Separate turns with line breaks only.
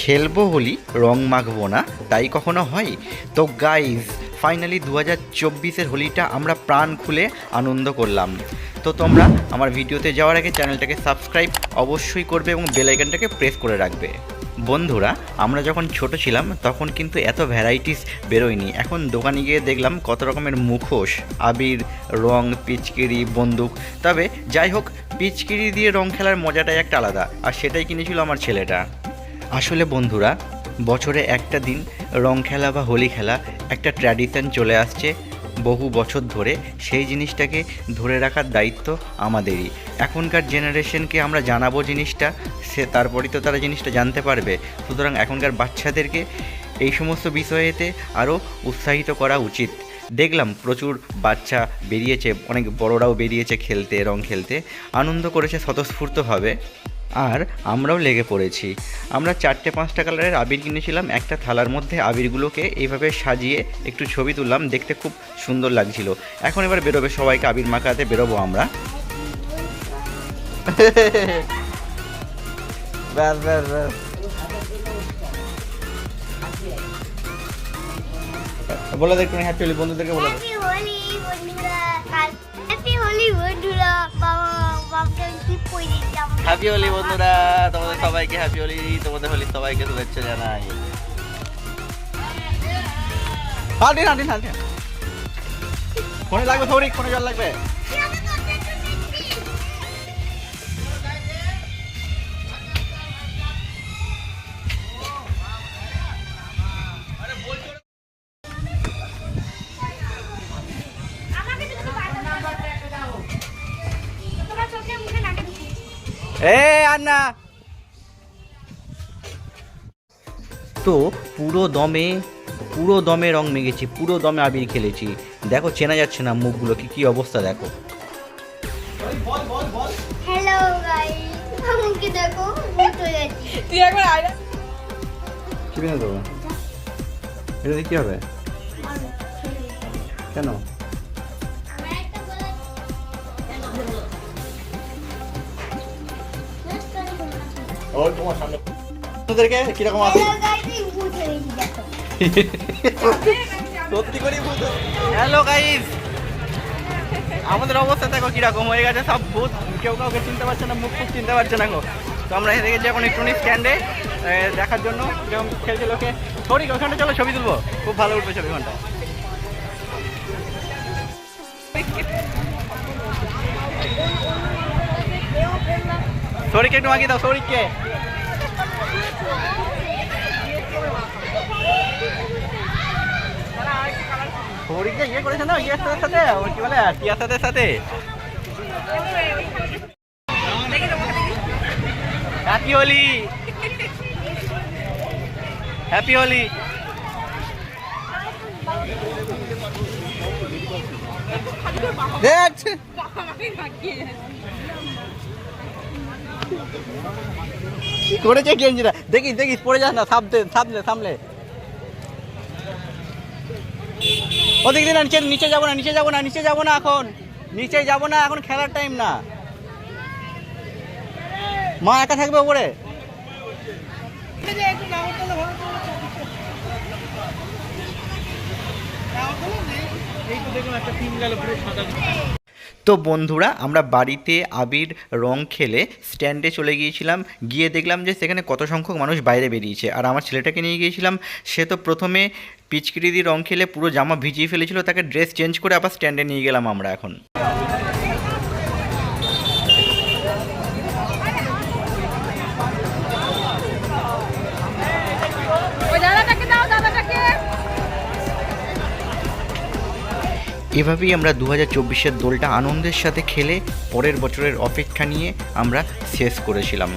খেলব হোলি, রং মাখবো না, তাই কখনো হয়? তো গাইজ ফাইনালি দু হাজার চব্বিশের হোলিটা আমরা প্রাণ খুলে আনন্দ করলাম। তো তোমরা আমার ভিডিওতে যাওয়ার আগে চ্যানেলটাকে সাবস্ক্রাইব অবশ্যই করবে এবং বেলাইকানটাকে প্রেস করে রাখবে। বন্ধুরা, আমরা যখন ছোট ছিলাম, তখন কিন্তু এত ভ্যারাইটিস বেরোয়নি। এখন দোকানে গিয়ে দেখলাম কত রকমের মুখোশ, আবির, রং, পিচকিরি, বন্দুক। তবে যাই হোক, পিচকিরি দিয়ে রং খেলার মজাটাই একটা আলাদা, আর সেটাই কিনেছিল আমার ছেলেটা। আসলে বন্ধুরা, বছরে একটা দিন রং খেলা বা হোলি খেলা একটা ট্র্যাডিশন চলে আসছে। বহু বছর ধরে সেই জিনিসটাকে ধরে রাখার দায়িত্ব আমাদেরই। এখনকার জেনারেশনকে আমরা জানাব জিনিসটা, সে তারপরেই তো তারা জিনিসটা জানতে পারবে। সুতরাং এখনকার বাচ্চাদেরকে এই সমস্ত বিষয়েতে আরও উৎসাহিত করা উচিত। দেখলাম প্রচুর বাচ্চা বেরিয়েছে, অনেক বড়রাও বেরিয়েছে খেলতে, রং খেলতে। আনন্দ করেছে, স্বতঃস্ফূর্তভাবে। আর আমরাও লেগে পড়েছি। আমরা চারটে পাঁচটা কালারের আবির কিনেছিলাম একটা থালার মধ্যে আবিরগুলোকে এইভাবে সাজিয়ে একটু ছবি তুললাম দেখতে খুব সুন্দর লাগছিল। এখন এবার বেরোবে সবাইকে আবির মাখাতে বেরোবো আমরা। ব্যাস ব্যাস ব্যাস। বলে দেখুন হ্যাপি হোলি বন্ধুদেরকে বলে
হ্যাপি হোলি বন্ধুরা। হ্যাপি হোলি বন্ধুরা।
হ্যাপি হোলি বন্ধুরা। তোমাদের সবাইকে হ্যাপি হোলি তোমাদের হোলি সবাইকে শুভেচ্ছা জানাই। হাঁটিন হাঁটিন হাঁটিন কোনে লাগবে সৌরিক কোনে জল লাগবে। এ আর না তো পুরো দমে পুরো দমে রং মেগেছি পুরো দমে আবির খেলেছি। দেখো চেনা যাচ্ছে না মুখগুলো কি কি অবস্থা দেখো।
হ্যালো গাইস দেখো ভূত যাচ্ছি।
তুই একবার আয়
কি বিনে দেবো? এটা কি হবে? কেন? কীরকম সত্যি হ্যালো গাইস আমাদের অবস্থা দেখো কীরকম হয়ে গেছে, সব ভূত। কেউ কাউকে চিনতে পারছে না, মুখ ফুক চিনতে পারছে না গো। তো আমরা এসে গেছি এখন একটুখানি স্ট্যান্ডে দেখার জন্য কেমন খেলছে লোকে। সরি, ওখানে চলো, ছবি তুলবো। খুব ভালো উঠবে ছবি ওখানটা সরিকে একটু আগে দাও, সরিকে। সরিকে ইয়ে করেছে না ইয়ে সাথে সাথে? ওর কি বলে, টিয়া সাথে সাথে? হ্যাপি হোলি হ্যাপি হোলি দেখ! কি করেছে গেঞ্জিটা দেখিস দেখিস পড়ে যাস না সামলে সামলে সামলে ওদিক দিয়ে না নিচে নিচে যাব না, নিচে যাব না, নিচে যাব না এখন। নিচে যাব না, এখন খেলার টাইম না। মা একা থাকবে ওপরে তো বন্ধুরা, আমরা বাড়িতে আবির রং খেলে স্ট্যান্ডে চলে গিয়েছিলাম। গিয়ে দেখলাম যে সেখানে কত সংখ্যক মানুষ বাইরে বেরিয়েছে। আর আমার ছেলেটাকে নিয়ে গিয়েছিলাম। সে তো প্রথমে পিচকিরি দিয়ে রং খেলে পুরো জামা ভিজিয়ে ফেলেছিল, তাকে ড্রেস চেঞ্জ করে আবার স্ট্যান্ডে নিয়ে গেলাম আমরা এখন। এভাবেই আমরা দু হাজার চব্বিশের দোলটা আনন্দের সাথে খেলে পরের বছরের অপেক্ষা নিয়ে আমরা শেষ করেছিলাম।